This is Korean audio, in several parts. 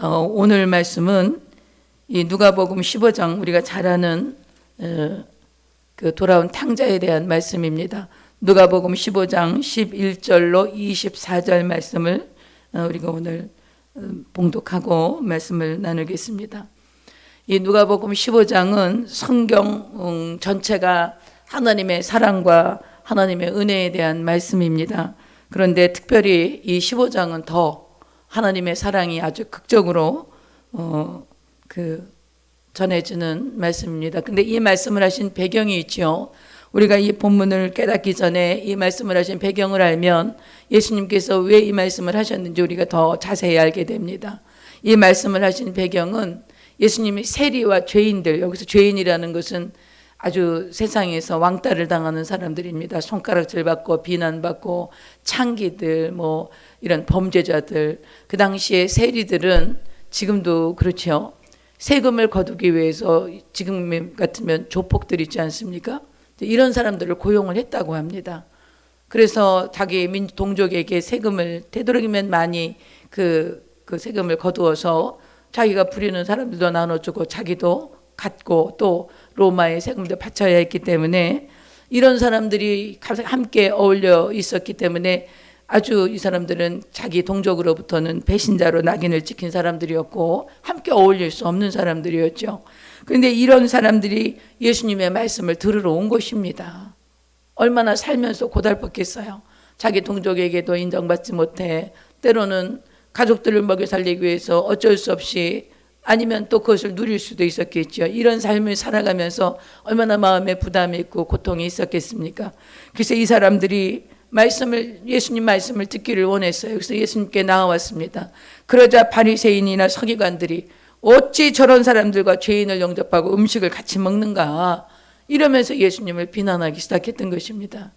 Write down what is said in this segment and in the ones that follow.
어, 오늘 말씀은 이 누가복음 15장 우리가 잘 아는 어, 그 돌아온 탕자에 대한 말씀입니다. 누가복음 15장 11절로 24절 말씀을 어, 우리가 오늘 어, 봉독하고 말씀을 나누겠습니다. 이 누가복음 15장은 성경 음, 전체가 하나님의 사랑과 하나님의 은혜에 대한 말씀입니다. 그런데 특별히 이 15장은 더 하나님의 사랑이 아주 극적으로 어, 그 전해지는 말씀입니다. 근데 이 말씀을 하신 배경이 있죠. 우리가 이 본문을 깨닫기 전에 이 말씀을 하신 배경을 알면 예수님께서 왜 이 말씀을 하셨는지 우리가 더 자세히 알게 됩니다. 이 말씀을 하신 배경은 예수님이 세리와 죄인들, 여기서 죄인이라는 것은 아주 세상에서 왕따를 당하는 사람들입니다. 손가락질 받고 비난받고 창기들 뭐 이런 범죄자들 그 당시에 세리들은 지금도 그렇죠. 세금을 거두기 위해서 지금 같으면 조폭들 있지 않습니까? 이런 사람들을 고용을 했다고 합니다. 그래서 자기 민 동족에게 세금을 되도록이면 많이 그, 그 세금을 거두어서 자기가 부리는 사람들도 나눠주고 자기도 갖고 또 로마의 세금도 바쳐야 했기 때문에 이런 사람들이 함께 어울려 있었기 때문에 아주 이 사람들은 자기 동족으로부터는 배신자로 낙인을 찍힌 사람들이었고 함께 어울릴 수 없는 사람들이었죠. 그런데 이런 사람들이 예수님의 말씀을 들으러 온 것입니다. 얼마나 살면서 고달팠겠어요. 자기 동족에게도 인정받지 못해 때로는 가족들을 먹여 살리기 위해서 어쩔 수 없이 아니면 또 그것을 누릴 수도 있었겠죠. 이런 삶을 살아가면서 얼마나 마음에 부담이 있고 고통이 있었겠습니까? 그래서 이 사람들이 말씀을 예수님 말씀을 듣기를 원했어요. 그래서 예수님께 나와왔습니다. 그러자 바리새인이나 서기관들이 어찌 저런 사람들과 죄인을 영접하고 음식을 같이 먹는가 이러면서 예수님을 비난하기 시작했던 것입니다.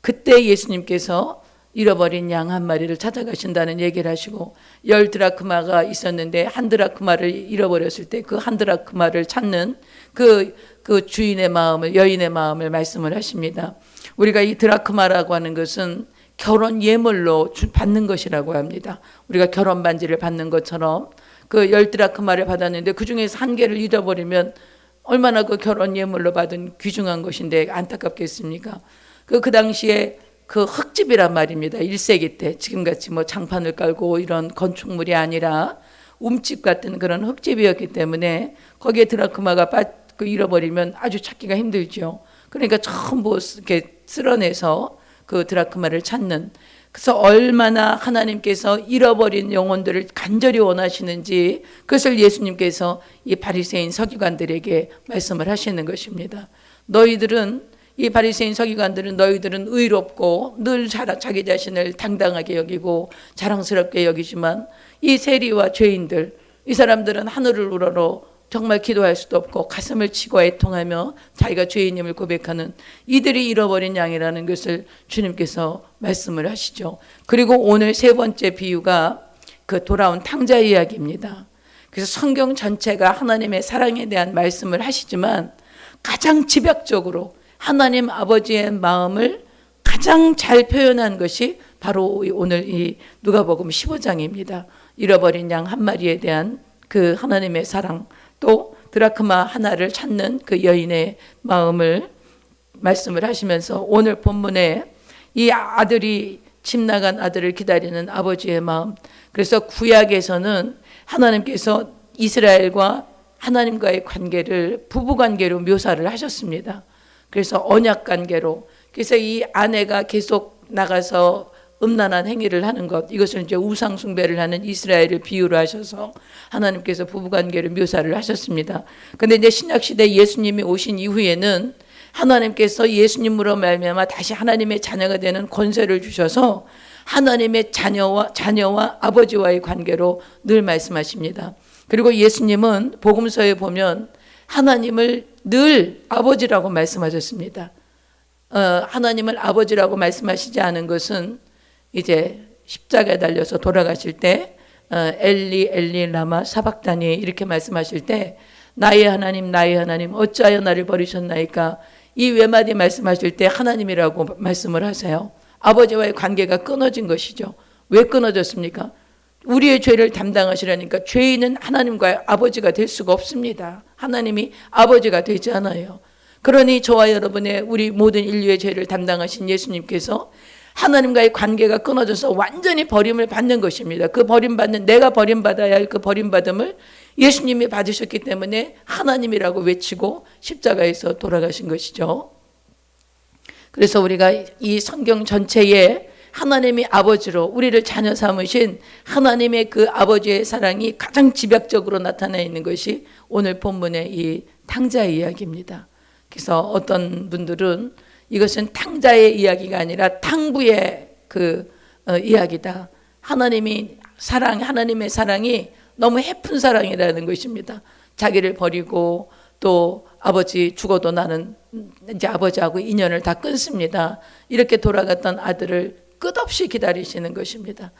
그때 예수님께서 잃어버린 양 한 마리를 찾아가신다는 얘기를 하시고 열 드라크마가 있었는데 한 드라크마를 잃어버렸을 때 그 한 드라크마를 찾는 그, 그 주인의 마음을 여인의 마음을 말씀을 하십니다. 우리가 이 드라크마라고 하는 것은 결혼 예물로 받는 것이라고 합니다. 우리가 결혼 반지를 받는 것처럼 그 열 드라크마를 받았는데 그 중에서 한 개를 잃어버리면 얼마나 그 결혼 예물로 받은 귀중한 것인데 안타깝겠습니까? 그, 그 당시에 그 흙집이란 말입니다. 1세기 때 지금같이 뭐 장판을 깔고 이런 건축물이 아니라 움집 같은 그런 흙집이었기 때문에 거기에 드라크마가 빠, 그 잃어버리면 아주 찾기가 힘들죠. 그러니까 전부 이렇게 쓸어내서 그 드라크마를 찾는 그래서 얼마나 하나님께서 잃어버린 영혼들을 간절히 원하시는지 그것을 예수님께서 이 바리새인 서기관들에게 말씀을 하시는 것입니다. 너희들은 이 바리새인 서기관들은 너희들은 의롭고 늘 자기 자신을 당당하게 여기고 자랑스럽게 여기지만 이 세리와 죄인들 이 사람들은 하늘을 우러러 정말 기도할 수도 없고 가슴을 치고 애통하며 자기가 죄인임을 고백하는 이들이 잃어버린 양이라는 것을 주님께서 말씀을 하시죠. 그리고 오늘 세 번째 비유가 그 돌아온 탕자 이야기입니다. 그래서 성경 전체가 하나님의 사랑에 대한 말씀을 하시지만 가장 집약적으로 하나님 아버지의 마음을 가장 잘 표현한 것이 바로 오늘 이 누가복음 15장입니다. 잃어버린 양 한 마리에 대한 그 하나님의 사랑 또 드라크마 하나를 찾는 그 여인의 마음을 말씀을 하시면서 오늘 본문에 이 아들이 집 나간 아들을 기다리는 아버지의 마음. 그래서 구약에서는 하나님께서 이스라엘과 하나님과의 관계를 부부 관계로 묘사를 하셨습니다. 그래서 언약 관계로 그래서 이 아내가 계속 나가서 음란한 행위를 하는 것 이것을 이제 우상 숭배를 하는 이스라엘을 비유로 하셔서 하나님께서 부부 관계를 묘사를 하셨습니다. 근데 이제 신약 시대 예수님이 오신 이후에는 하나님께서 예수님으로 말미암아 다시 하나님의 자녀가 되는 권세를 주셔서 하나님의 자녀와 자녀와 아버지와의 관계로 늘 말씀하십니다. 그리고 예수님은 복음서에 보면 하나님을 늘 아버지라고 말씀하셨습니다. 어, 하나님을 아버지라고 말씀하시지 않은 것은 이제 십자가에 달려서 돌아가실 때 어, 엘리 엘리 라마 사박다니 이렇게 말씀하실 때 나의 하나님 나의 하나님 어찌하여 나를 버리셨나이까 이 외마디 말씀하실 때 하나님이라고 말씀을 하세요. 아버지와의 관계가 끊어진 것이죠. 왜 끊어졌습니까? 우리의 죄를 담당하시라니까 죄인은 하나님과의 아버지가 될 수가 없습니다. 하나님이 아버지가 되지 않아요. 그러니 저와 여러분의 우리 모든 인류의 죄를 담당하신 예수님께서 하나님과의 관계가 끊어져서 완전히 버림을 받는 것입니다. 그 버림받는 내가 버림받아야 할 그 버림받음을 예수님이 받으셨기 때문에 하나님이라고 외치고 십자가에서 돌아가신 것이죠. 그래서 우리가 이 성경 전체에 하나님이 아버지로 우리를 자녀 삼으신 하나님의 그 아버지의 사랑이 가장 집약적으로 나타나 있는 것이 오늘 본문의 이 탕자의 이야기입니다. 그래서 어떤 분들은 이것은 탕자의 이야기가 아니라 탕부의 그 어, 이야기다. 하나님이 사랑, 하나님의 사랑이 너무 해픈 사랑이라는 것입니다. 자기를 버리고 또 아버지 죽어도 나는 이제 아버지하고 인연을 다 끊습니다. 이렇게 돌아갔던 아들을 끝없이 기다리시는 것입니다.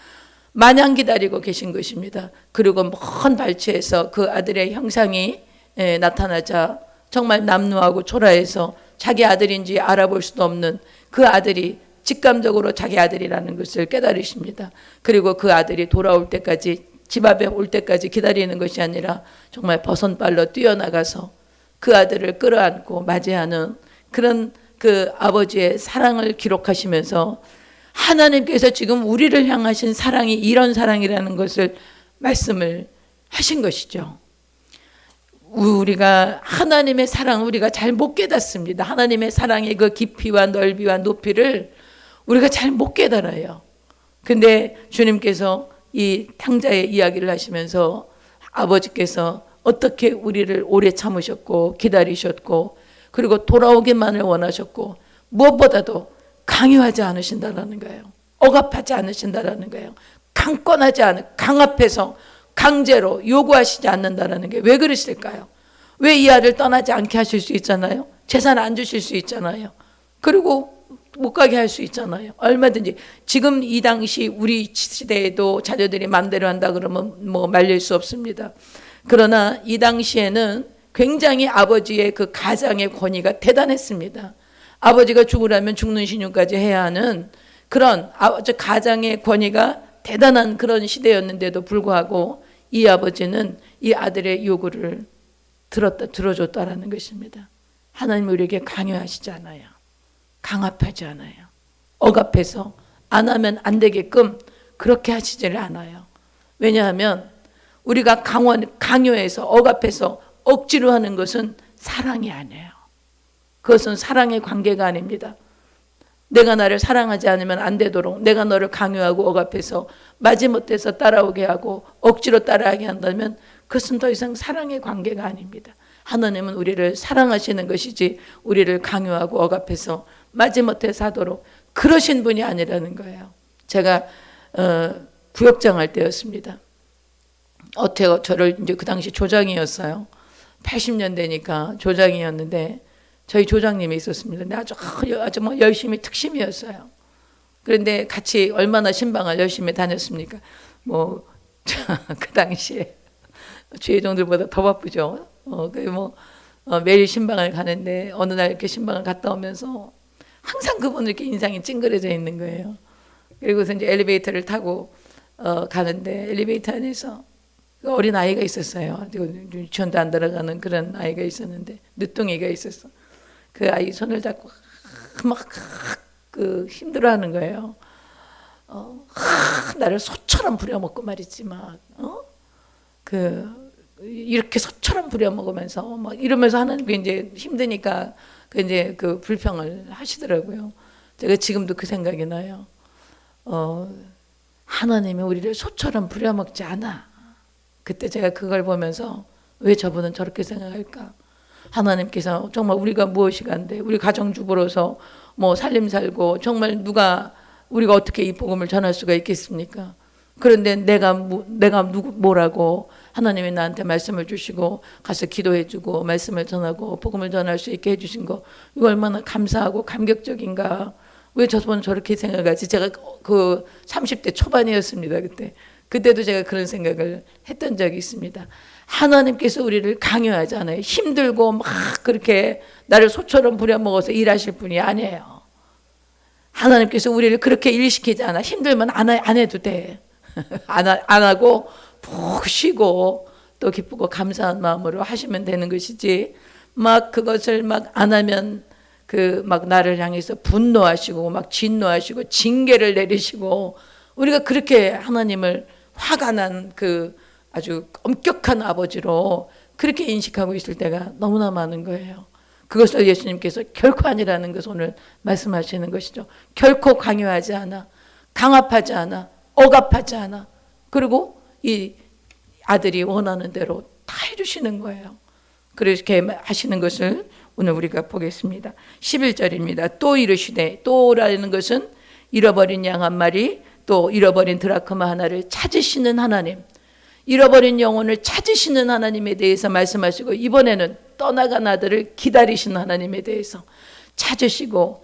마냥 기다리고 계신 것입니다. 그리고 먼 발치에서 그 아들의 형상이 예, 나타나자 정말 남루하고 초라해서 자기 아들인지 알아볼 수도 없는 그 아들이 직감적으로 자기 아들이라는 것을 깨달으십니다. 그리고 그 아들이 돌아올 때까지 집 앞에 올 때까지 기다리는 것이 아니라 정말 버선발로 뛰어나가서 그 아들을 끌어안고 맞이하는 그런 그 아버지의 사랑을 기록하시면서 하나님께서 지금 우리를 향하신 사랑이 이런 사랑이라는 것을 말씀을 하신 것이죠. 우리가 하나님의 사랑 우리가 잘 못 깨닫습니다. 하나님의 사랑의 그 깊이와 넓이와 높이를 우리가 잘 못 깨달아요. 근데 주님께서 이 탕자의 이야기를 하시면서 아버지께서 어떻게 우리를 오래 참으셨고 기다리셨고 그리고 돌아오기만을 원하셨고 무엇보다도 강요하지 않으신다라는 거예요. 억압하지 않으신다라는 거예요. 강권하지 않은 강압해서 강제로 요구하시지 않는다라는 게 왜 그러실까요? 왜 이 아들 떠나지 않게 하실 수 있잖아요. 재산 안 주실 수 있잖아요. 그리고 못 가게 할 수 있잖아요. 얼마든지 지금 이 당시 우리 시대에도 자녀들이 마음대로 한다 그러면 뭐 말릴 수 없습니다. 그러나 이 당시에는 굉장히 아버지의 그 가장의 권위가 대단했습니다. 아버지가 죽으라면 죽는 신용까지 해야 하는 그런 아버지 가장의 권위가 대단한 그런 시대였는데도 불구하고 이 아버지는 이 아들의 요구를 들었다 들어줬다라는 것입니다. 하나님 우리에게 강요하시지 않아요. 강압하지 않아요. 억압해서 안 하면 안 되게끔 그렇게 하시지를 않아요. 왜냐하면 우리가 강원 강요해서 억압해서 억지로 하는 것은 사랑이 아니에요. 그것은 사랑의 관계가 아닙니다. 내가 나를 사랑하지 않으면 안 되도록 내가 너를 강요하고 억압해서 마지못해서 따라오게 하고 억지로 따라하게 한다면 그것은 더 이상 사랑의 관계가 아닙니다. 하나님은 우리를 사랑하시는 것이지 우리를 강요하고 억압해서 마지못해서 하도록 그러신 분이 아니라는 거예요. 제가 어, 구역장 할 때였습니다. 어태가 저를 이제 그 당시 조장이었어요. 80년대니까 조장이었는데 저희 조장님이 있었습니다. 근데 아주 아주 뭐 열심히 특심이었어요. 그런데 같이 얼마나 신방을 열심히 다녔습니까? 뭐 그 당시에 주의종들보다 더 바쁘죠. 어, 그뭐 어, 매일 신방을 가는데 어느 날 이렇게 신방을 갔다 오면서 항상 그분 이렇게 인상이 찡그려져 있는 거예요. 그리고서 이제 엘리베이터를 타고 어, 가는데 엘리베이터 안에서 그 어린 아이가 있었어요. 유치원도 안 들어가는 그런 아이가 있었는데 늦둥이가 있었어. 그 아이 손을 잡고 막 그 힘들어하는 거예요. 어, 하, 나를 소처럼 부려먹고 말이지 막 어? 그 이렇게 소처럼 부려먹으면서 막 이러면서 하나님께 이제 힘드니까 그 이제 그 불평을 하시더라고요. 제가 지금도 그 생각이 나요. 어, 하나님이 우리를 소처럼 부려먹지 않아. 그때 제가 그걸 보면서 왜 저분은 저렇게 생각할까? 하나님께서 정말 우리가 무엇이 간데 우리 가정주부로서 뭐 살림 살고 정말 누가 우리가 어떻게 이 복음을 전할 수가 있겠습니까? 그런데 내가 내가 누구 뭐라고 하나님이 나한테 말씀을 주시고 가서 기도해 주고 말씀을 전하고 복음을 전할 수 있게 해 주신 거 이거 얼마나 감사하고 감격적인가? 왜 저분 저렇게 생각하지? 제가 그 30대 초반이었습니다 그때. 그때도 제가 그런 생각을 했던 적이 있습니다. 하나님께서 우리를 강요하지 않아요. 힘들고 막 그렇게 나를 소처럼 부려먹어서 일하실 분이 아니에요. 하나님께서 우리를 그렇게 일시키지 않아. 힘들면 안, 안 해도 돼. 안, 하, 안 하고 푹 쉬고 또 기쁘고 감사한 마음으로 하시면 되는 것이지 막 그것을 막 안 하면 그 막 나를 향해서 분노하시고 막 진노하시고 징계를 내리시고 우리가 그렇게 하나님을 화가 난그 아주 엄격한 아버지로 그렇게 인식하고 있을 때가 너무나 많은 거예요. 그것을 예수님께서 결코 아니라는 것을 오늘 말씀하시는 것이죠. 결코 강요하지 않아, 강압하지 않아, 억압하지 않아. 그리고 이 아들이 원하는 대로 다 해주시는 거예요. 그렇게 하시는 것을 오늘 우리가 보겠습니다. 11절입니다. 또 이르시되 또라는 것은 잃어버린 양 한 마리 또 잃어버린 드라크마 하나를 찾으시는 하나님 잃어버린 영혼을 찾으시는 하나님에 대해서 말씀하시고 이번에는 떠나간 아들을 기다리시는 하나님에 대해서 찾으시고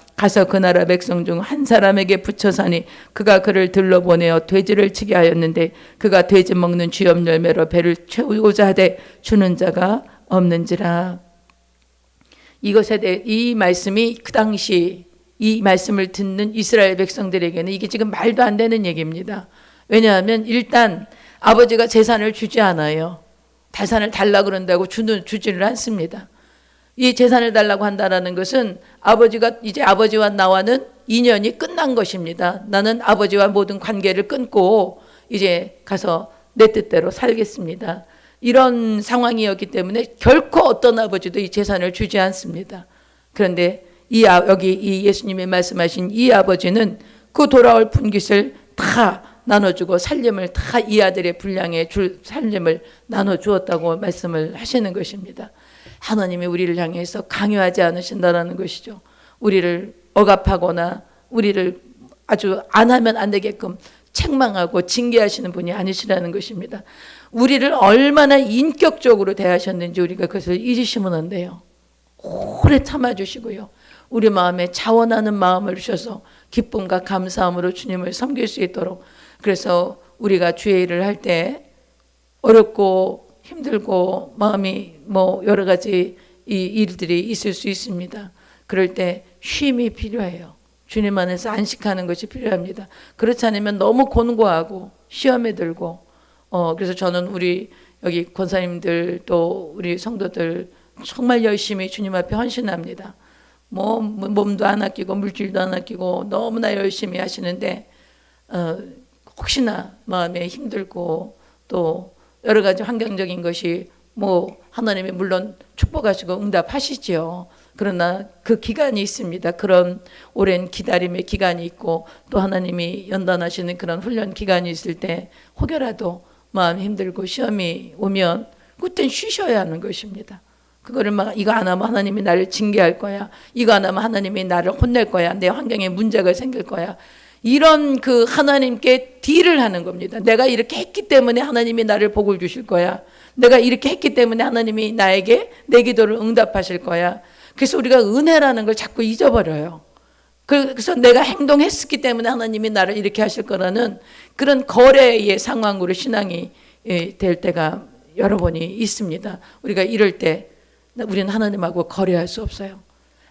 가서 그 나라 백성 중 한 사람에게 붙여 사니 그가 그를 들러보내어 돼지를 치게 하였는데 그가 돼지 먹는 쥐염 열매로 배를 채우고자 하되 주는 자가 없는지라 이것에 대해 이 말씀이 그 당시 이 말씀을 듣는 이스라엘 백성들에게는 이게 지금 말도 안 되는 얘기입니다. 왜냐하면 일단 아버지가 재산을 주지 않아요. 재산을 달라 그런다고 주는 주지를 않습니다. 이 재산을 달라고 한다라는 것은 아버지가 이제 아버지와 나와는 인연이 끝난 것입니다. 나는 아버지와 모든 관계를 끊고 이제 가서 내 뜻대로 살겠습니다. 이런 상황이었기 때문에 결코 어떤 아버지도 이 재산을 주지 않습니다. 그런데 이 아, 여기 이 예수님이 말씀하신 이 아버지는 그 돌아올 분깃을 다 나눠주고 살림을 다 이 아들의 분량에 줄 살림을 나눠 주었다고 말씀을 하시는 것입니다. 하나님이 우리를 향해서 강요하지 않으신다라는 것이죠. 우리를 억압하거나 우리를 아주 안 하면 안 되게끔 책망하고 징계하시는 분이 아니시라는 것입니다. 우리를 얼마나 인격적으로 대하셨는지 우리가 그것을 잊으시면 안 돼요. 오래 참아주시고요. 우리 마음에 자원하는 마음을 주셔서 기쁨과 감사함으로 주님을 섬길 수 있도록 그래서 우리가 주의 일을 할 때 어렵고 힘들고 마음이 뭐 여러 가지 이 일들이 있을 수 있습니다. 그럴 때 쉼이 필요해요. 주님 안에서 안식하는 것이 필요합니다. 그렇지 않으면 너무 곤고하고 시험에 들고 어 그래서 저는 우리 여기 권사님들 또 우리 성도들 정말 열심히 주님 앞에 헌신합니다. 뭐 몸도 안 아끼고 물질도 안 아끼고 너무나 열심히 하시는데 어, 혹시나 마음에 힘들고 또 여러 가지 환경적인 것이 뭐 하나님이 물론 축복하시고 응답하시지요. 그러나 그 기간이 있습니다. 그런 오랜 기다림의 기간이 있고 또 하나님이 연단하시는 그런 훈련 기간이 있을 때 혹여라도 마음이 힘들고 시험이 오면 그땐 쉬셔야 하는 것입니다. 그거를 막 이거 안 하면 하나님이 나를 징계할 거야. 이거 안 하면 하나님이 나를 혼낼 거야. 내 환경에 문제가 생길 거야. 이런 그 하나님께 딜을 하는 겁니다. 내가 이렇게 했기 때문에 하나님이 나를 복을 주실 거야. 내가 이렇게 했기 때문에 하나님이 나에게 내 기도를 응답하실 거야. 그래서 우리가 은혜라는 걸 자꾸 잊어버려요. 그래서 내가 행동했기 때문에 하나님이 나를 이렇게 하실 거라는 그런 거래의 상황으로 신앙이 예, 될 때가 여러 번이 있습니다. 우리가 이럴 때 우리는 하나님하고 거래할 수 없어요.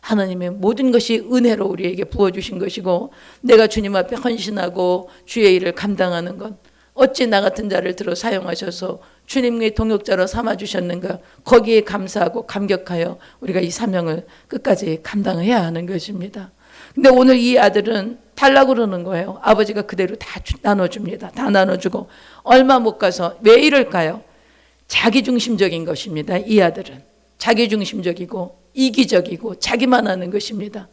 하나님의 모든 것이 은혜로 우리에게 부어주신 것이고 내가 주님 앞에 헌신하고 주의 일을 감당하는 것 어찌 나 같은 자를 들어 사용하셔서 주님의 동역자로 삼아 주셨는가 거기에 감사하고 감격하여 우리가 이 사명을 끝까지 감당해야 하는 것입니다. 근데 오늘 이 아들은 달라고 그러는 거예요. 아버지가 그대로 다 나눠줍니다. 다 나눠주고 얼마 못 가서 왜 이럴까요? 자기중심적인 것입니다. 이 아들은 자기중심적이고 이기적이고 자기만 하는 것입니다.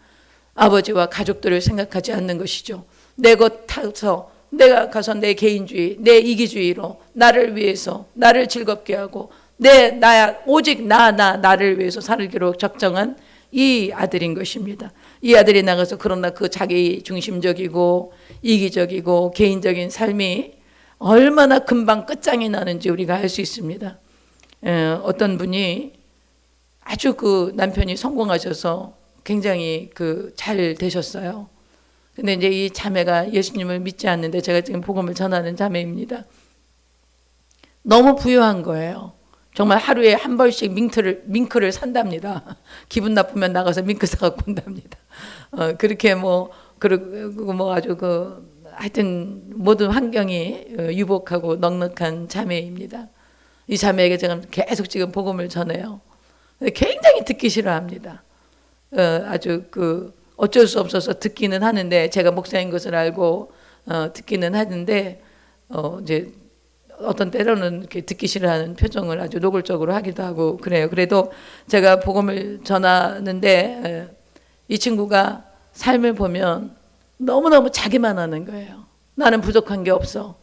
아버지와 가족들을 생각하지 않는 것이죠. 내 것 타서 내가 가서 내 개인주의, 내 이기주의로 나를 위해서 나를 즐겁게 하고 내 나야 오직 나 나 나 를 위해서 살기로 적정한 이 아들인 것입니다. 이 아들이 나가서 그러나 그 자기 중심적이고 이기적이고 개인적인 삶이 얼마나 금방 끝장이 나는지 우리가 알 수 있습니다. 에, 어떤 분이 아주 그 남편이 성공하셔서 굉장히 그 잘 되셨어요. 근데 이제 이 자매가 예수님을 믿지 않는데 제가 지금 복음을 전하는 자매입니다. 너무 부유한 거예요. 정말 하루에 한 벌씩 밍크를 밍크를 산답니다. 기분 나쁘면 나가서 밍크 사갖고 온답니다. 어, 그렇게 뭐 그리고 뭐 아주 그 하여튼 모든 환경이 어, 유복하고 넉넉한 자매입니다. 이 자매에게 제가 계속 지금 복음을 전해요. 굉장히 듣기 싫어합니다. 어, 아주 그 어쩔 수 없어서 듣기는 하는데 제가 목사인 것을 알고 어, 듣기는 하는데 어, 이제 어떤 때로는 이렇게 듣기 싫어하는 표정을 아주 노골적으로 하기도 하고 그래요. 그래도 제가 복음을 전하는데 에, 이 친구가 삶을 보면 너무너무 자기만 하는 거예요. 나는 부족한 게 없어.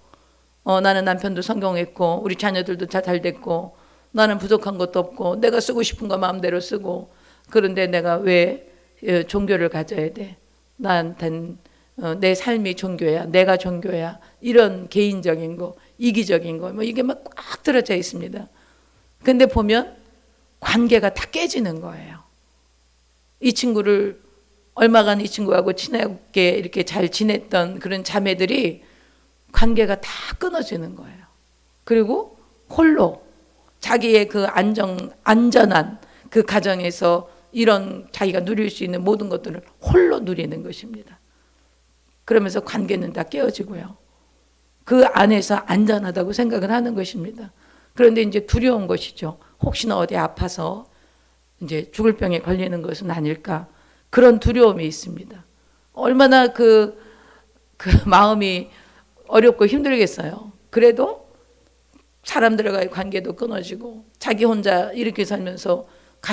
어, 나는 남편도 성공했고 우리 자녀들도 다 잘 됐고 나는 부족한 것도 없고 내가 쓰고 싶은 거 마음대로 쓰고 그런데 내가 왜 어, 종교를 가져야 돼? 나한텐 어, 내 삶이 종교야, 내가 종교야 이런 개인적인 거, 이기적인 거, 뭐 이게 막 꽉 들어져 있습니다. 근데 보면 관계가 다 깨지는 거예요. 이 친구를 얼마간 이 친구하고 친하게 이렇게 잘 지냈던 그런 자매들이 관계가 다 끊어지는 거예요. 그리고 홀로 자기의 그 안정 안전한 그 가정에서 이런 자기가 누릴 수 있는 모든 것들을 홀로 누리는 것입니다. 그러면서 관계는 다 깨어지고요. 그 안에서 안전하다고 생각을 하는 것입니다. 그런데 이제 두려운 것이죠. 혹시나 어디 아파서 이제 죽을 병에 걸리는 것은 아닐까 그런 두려움이 있습니다. 얼마나 그, 그 마음이 어렵고 힘들겠어요. 그래도 사람들과의 관계도 끊어지고 자기 혼자 이렇게 살면서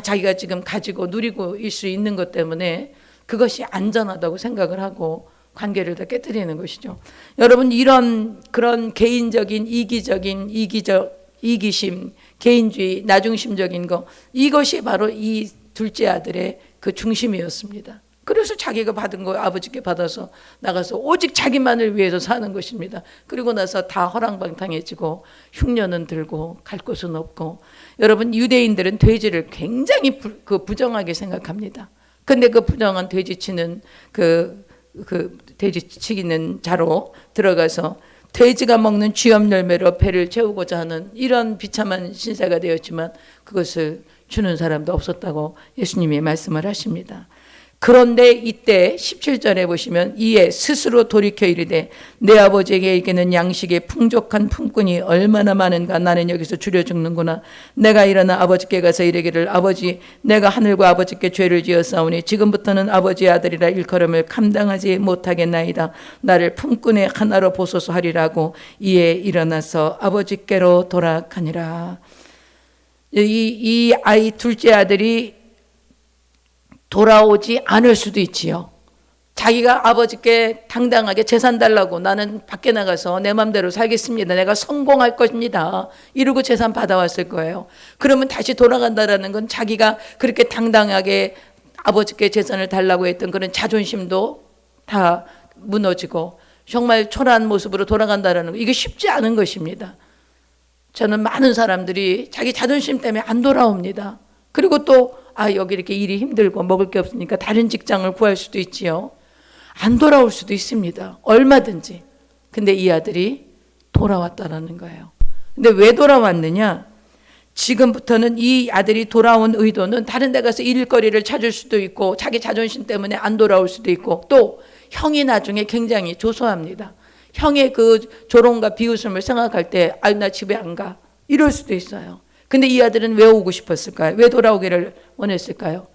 자기가 지금 가지고 누리고 일수 있는 것 때문에 그것이 안전하다고 생각을 하고 관계를 다 깨뜨리는 것이죠. 여러분 이런 그런 개인적인 이기적인 이기적 이기심, 개인주의, 나중심적인 거 이것이 바로 이 둘째 아들의 그 중심이었습니다. 그래서 자기가 받은 거 아버지께 받아서 나가서 오직 자기만을 위해서 사는 것입니다. 그리고 나서 다 허랑방탕해지고 흉년은 들고 갈 곳은 없고 여러분 유대인들은 돼지를 굉장히 부, 그 부정하게 생각합니다. 근데 그 부정한 돼지 치는 그, 그 돼지 치기는 자로 들어가서 돼지가 먹는 쥐염 열매로 배를 채우고자 하는 이런 비참한 신세가 되었지만 그것을 주는 사람도 없었다고 예수님이 말씀을 하십니다. 그런데 이때 17절에 보시면 이에 스스로 돌이켜 이르되 내 아버지에게는 양식의 풍족한 품꾼이 얼마나 많은가 나는 여기서 줄여 죽는구나. 내가 일어나 아버지께 가서 이르기를 아버지 내가 하늘과 아버지께 죄를 지었사오니 지금부터는 아버지의 아들이라 일컬음을 감당하지 못하겠나이다. 나를 품꾼의 하나로 보소서 하리라고 이에 일어나서 아버지께로 돌아가니라. 이, 이 아이 둘째 아들이 돌아오지 않을 수도 있지요. 자기가 아버지께 당당하게 재산 달라고 나는 밖에 나가서 내 맘대로 살겠습니다. 내가 성공할 것입니다. 이러고 재산 받아왔을 거예요. 그러면 다시 돌아간다라는 건 자기가 그렇게 당당하게 아버지께 재산을 달라고 했던 그런 자존심도 다 무너지고 정말 초라한 모습으로 돌아간다라는 거 이게 쉽지 않은 것입니다. 저는 많은 사람들이 자기 자존심 때문에 안 돌아옵니다. 그리고 또, 아, 여기 이렇게 일이 힘들고 먹을 게 없으니까 다른 직장을 구할 수도 있지요. 안 돌아올 수도 있습니다. 얼마든지. 근데 이 아들이 돌아왔다라는 거예요. 근데 왜 돌아왔느냐? 지금부터는 이 아들이 돌아온 의도는 다른 데 가서 일거리를 찾을 수도 있고 자기 자존심 때문에 안 돌아올 수도 있고 또 형이 나중에 굉장히 조소합니다. 형의 그 조롱과 비웃음을 생각할 때, 아, 나 집에 안 가. 이럴 수도 있어요. 근데 이 아들은 왜 오고 싶었을까요? 왜 돌아오기를 원했을까요?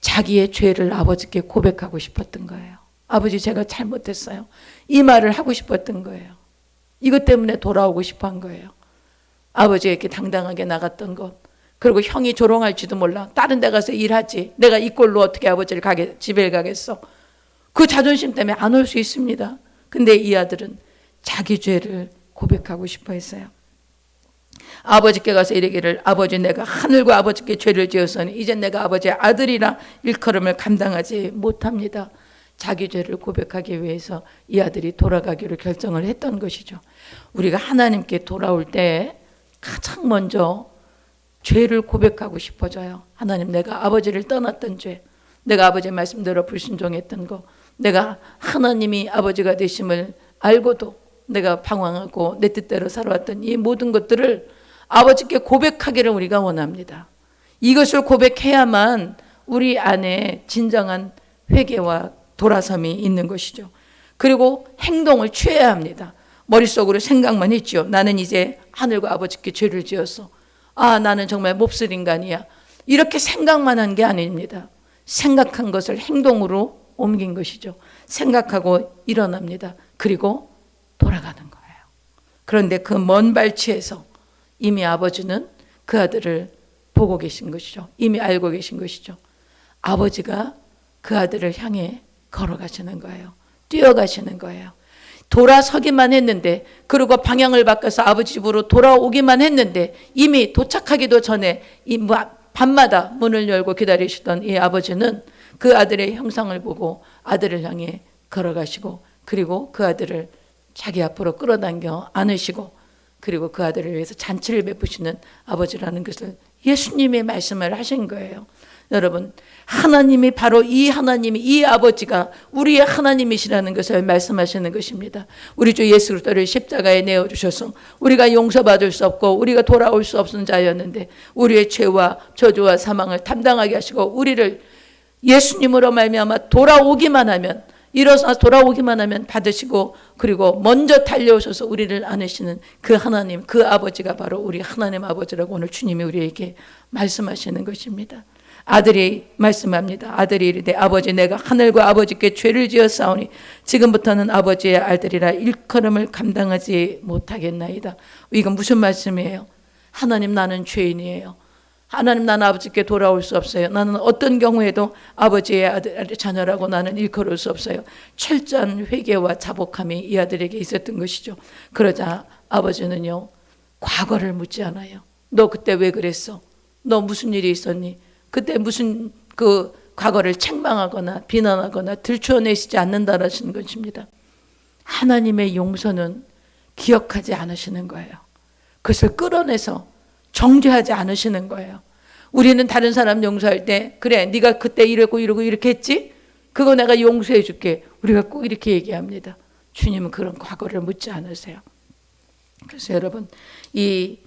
자기의 죄를 아버지께 고백하고 싶었던 거예요. 아버지, 제가 잘못했어요. 이 말을 하고 싶었던 거예요. 이것 때문에 돌아오고 싶어 한 거예요. 아버지에게 당당하게 나갔던 것. 그리고 형이 조롱할지도 몰라. 다른 데 가서 일하지. 내가 이 꼴로 어떻게 아버지를 가게, 집에 가겠어. 그 자존심 때문에 안 올 수 있습니다. 근데 이 아들은 자기 죄를 고백하고 싶어 했어요. 아버지께 가서 이르기를 아버지 내가 하늘과 아버지께 죄를 지었으니 이제 내가 아버지의 아들이라 일컬음을 감당하지 못합니다. 자기 죄를 고백하기 위해서 이 아들이 돌아가기로 결정을 했던 것이죠. 우리가 하나님께 돌아올 때 가장 먼저 죄를 고백하고 싶어져요. 하나님 내가 아버지를 떠났던 죄, 내가 아버지의 말씀대로 불순종했던 거, 내가 하나님이 아버지가 되심을 알고도 내가 방황하고 내 뜻대로 살아왔던 이 모든 것들을 아버지께 고백하기를 우리가 원합니다. 이것을 고백해야만 우리 안에 진정한 회개와 돌아섬이 있는 것이죠. 그리고 행동을 취해야 합니다. 머릿속으로 생각만 했죠. 나는 이제 하늘과 아버지께 죄를 지었어. 아, 나는 정말 몹쓸 인간이야. 이렇게 생각만 한 게 아닙니다. 생각한 것을 행동으로 옮긴 것이죠. 생각하고 일어납니다. 그리고 돌아가는 거예요. 그런데 그 먼 발치에서 이미 아버지는 그 아들을 보고 계신 것이죠. 이미 알고 계신 것이죠. 아버지가 그 아들을 향해 걸어가시는 거예요. 뛰어가시는 거예요. 돌아서기만 했는데 그리고 방향을 바꿔서 아버지 집으로 돌아오기만 했는데 이미 도착하기도 전에 이 밤마다 문을 열고 기다리시던 이 아버지는 그 아들의 형상을 보고 아들을 향해 걸어가시고 그리고 그 아들을 자기 앞으로 끌어당겨 안으시고 그리고 그 아들을 위해서 잔치를 베푸시는 아버지라는 것을 예수님이 말씀을 하신 거예요. 여러분, 하나님이 바로 이 하나님이 이 아버지가 우리의 하나님이시라는 것을 말씀하시는 것입니다. 우리 주 예수 그리스도를 십자가에 내어 주셔서 우리가 용서받을 수 없고 우리가 돌아올 수 없는 자였는데 우리의 죄와 저주와 사망을 담당하게 하시고 우리를 예수님으로 말미암아 돌아오기만 하면 일어서 돌아오기만 하면 받으시고 그리고 먼저 달려오셔서 우리를 안으시는 그 하나님 그 아버지가 바로 우리 하나님 아버지라고 오늘 주님이 우리에게 말씀하시는 것입니다. 아들이 말씀합니다. 아들이 이르되 아버지 내가 하늘과 아버지께 죄를 지었사오니 지금부터는 아버지의 알들이라 일컬음을 감당하지 못하겠나이다. 이건 무슨 말씀이에요? 하나님 나는 죄인이에요. 하나님 나는 아버지께 돌아올 수 없어요. 나는 어떤 경우에도 아버지의 아들, 자녀라고 나는 일컬을 수 없어요. 철저한 회개와 자복함이 이 아들에게 있었던 것이죠. 그러자 아버지는요 과거를 묻지 않아요. 너 그때 왜 그랬어? 너 무슨 일이 있었니? 그때 무슨 그 과거를 책망하거나 비난하거나 들추어내시지 않는다라시는 것입니다. 하나님의 용서는 기억하지 않으시는 거예요. 그것을 끌어내서 정죄하지 않으시는 거예요. 우리는 다른 사람 용서할 때 그래 네가 그때 이랬고 이러고 이렇게 했지 그거 내가 용서해 줄게 우리가 꼭 이렇게 얘기합니다. 주님은 그런 과거를 묻지 않으세요. 그래서 여러분 이,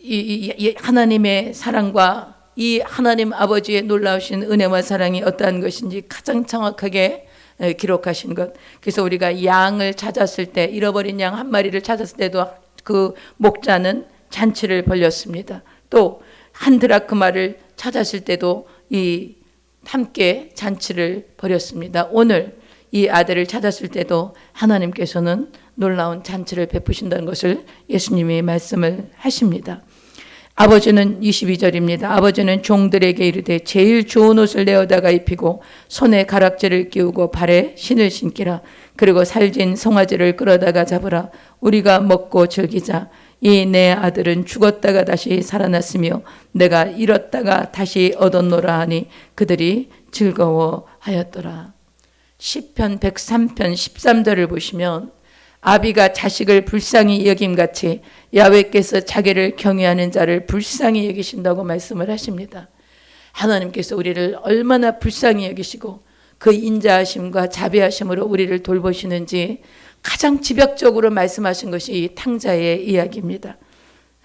이, 이 하나님의 사랑과 이 하나님 아버지의 놀라우신 은혜와 사랑이 어떠한 것인지 가장 정확하게 기록하신 것. 그래서 우리가 양을 찾았을 때 잃어버린 양 한 마리를 찾았을 때도 그 목자는 잔치를 벌렸습니다. 또 한 드라크마를 찾았을 때도 이 함께 잔치를 벌였습니다. 오늘 이 아들을 찾았을 때도 하나님께서는 놀라운 잔치를 베푸신다는 것을 예수님이 말씀을 하십니다. 아버지는 22절입니다. 아버지는 종들에게 이르되 제일 좋은 옷을 내어다가 입히고 손에 가락지를 끼우고 발에 신을 신기라. 그리고 살진 송아지를 끌어다가 잡으라. 우리가 먹고 즐기자. 이 내 아들은 죽었다가 다시 살아났으며 내가 잃었다가 다시 얻었노라 하니 그들이 즐거워하였더라. 시편 103편 13절을 보시면 아비가 자식을 불쌍히 여김같이 야외께서 자기를 경외하는 자를 불쌍히 여기신다고 말씀을 하십니다. 하나님께서 우리를 얼마나 불쌍히 여기시고 그 인자하심과 자비하심으로 우리를 돌보시는지 가장 지벽적으로 말씀하신 것이 이 탕자의 이야기입니다.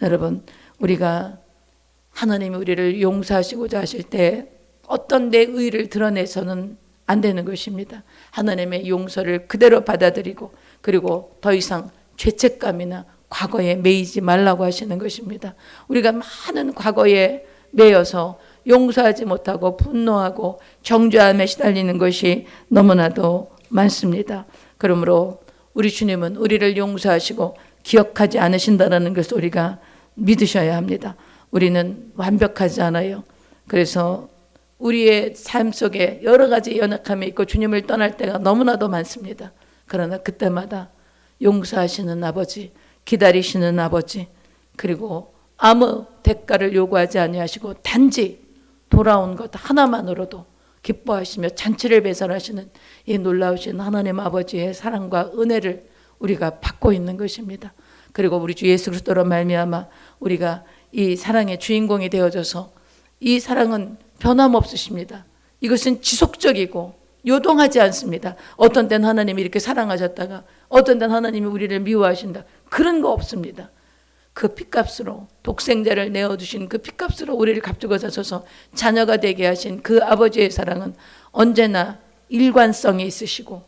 여러분, 우리가 하나님이 우리를 용서하시고자 하실 때 어떤 내 의를 드러내서는 안 되는 것입니다. 하나님의 용서를 그대로 받아들이고 그리고 더 이상 죄책감이나 과거에 매이지 말라고 하시는 것입니다. 우리가 많은 과거에 매여서 용서하지 못하고 분노하고 정죄함에 시달리는 것이 너무나도 많습니다. 그러므로 우리 주님은 우리를 용서하시고 기억하지 않으신다는 것을 우리가 믿으셔야 합니다. 우리는 완벽하지 않아요. 그래서 우리의 삶 속에 여러 가지 연약함이 있고 주님을 떠날 때가 너무나도 많습니다. 그러나 그때마다 용서하시는 아버지, 기다리시는 아버지, 그리고 아무 대가를 요구하지 아니하시고 단지 돌아온 것 하나만으로도 기뻐하시며 잔치를 배설하시는 이 놀라우신 하나님 아버지의 사랑과 은혜를 우리가 받고 있는 것입니다. 그리고 우리 주 예수 그리스도로 말미암아 우리가 이 사랑의 주인공이 되어져서 이 사랑은 변함없으십니다. 이것은 지속적이고 요동하지 않습니다. 어떤 때는 하나님이 이렇게 사랑하셨다가 어떤 때는 하나님이 우리를 미워하신다. 그런 거 없습니다. 그 핏값으로 독생자를 내어주신 그 핏값으로 우리를 값주고 사셔서 자녀가 되게 하신 그 아버지의 사랑은 언제나 일관성이 있으시고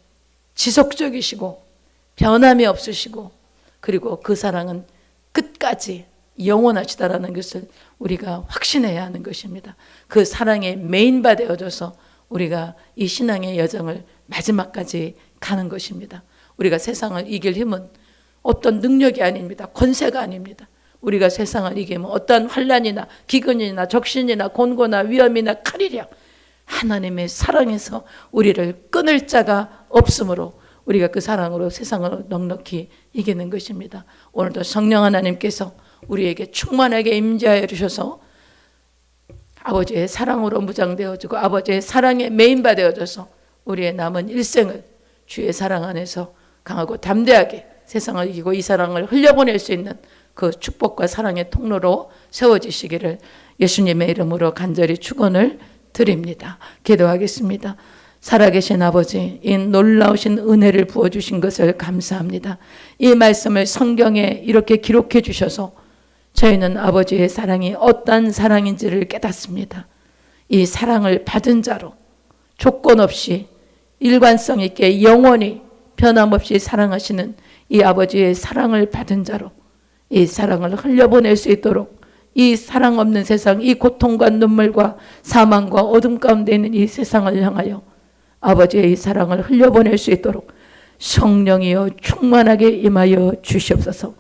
지속적이시고 변함이 없으시고 그리고 그 사랑은 끝까지 영원하시다라는 것을 우리가 확신해야 하는 것입니다. 그 사랑의 메인바 되어져서 우리가 이 신앙의 여정을 마지막까지 가는 것입니다. 우리가 세상을 이길 힘은 어떤 능력이 아닙니다. 권세가 아닙니다. 우리가 세상을 이기면 어떠한 환란이나 기근이나 적신이나 곤고나 위험이나 칼이랴 하나님의 사랑에서 우리를 끊을 자가 없으므로 우리가 그 사랑으로 세상을 넉넉히 이기는 것입니다. 오늘도 성령 하나님께서 우리에게 충만하게 임재하여 주셔서 아버지의 사랑으로 무장되어지고 아버지의 사랑에 메인바 되어져서 우리의 남은 일생을 주의 사랑 안에서 강하고 담대하게 세상을 이기고 이 사랑을 흘려보낼 수 있는 그 축복과 사랑의 통로로 세워지시기를 예수님의 이름으로 간절히 축원을 드립니다. 기도하겠습니다. 살아계신 아버지, 이 놀라우신 은혜를 부어주신 것을 감사합니다. 이 말씀을 성경에 이렇게 기록해 주셔서 저희는 아버지의 사랑이 어떠한 사랑인지를 깨닫습니다. 이 사랑을 받은 자로 조건 없이 일관성 있게 영원히 변함없이 사랑하시는 이 아버지의 사랑을 받은 자로 이 사랑을 흘려보낼 수 있도록 이 사랑 없는 세상, 이 고통과 눈물과 사망과 어둠 가운데 있는 이 세상을 향하여 아버지의 이 사랑을 흘려보낼 수 있도록 성령이여 충만하게 임하여 주시옵소서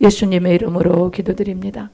예수님의 이름으로 기도드립니다.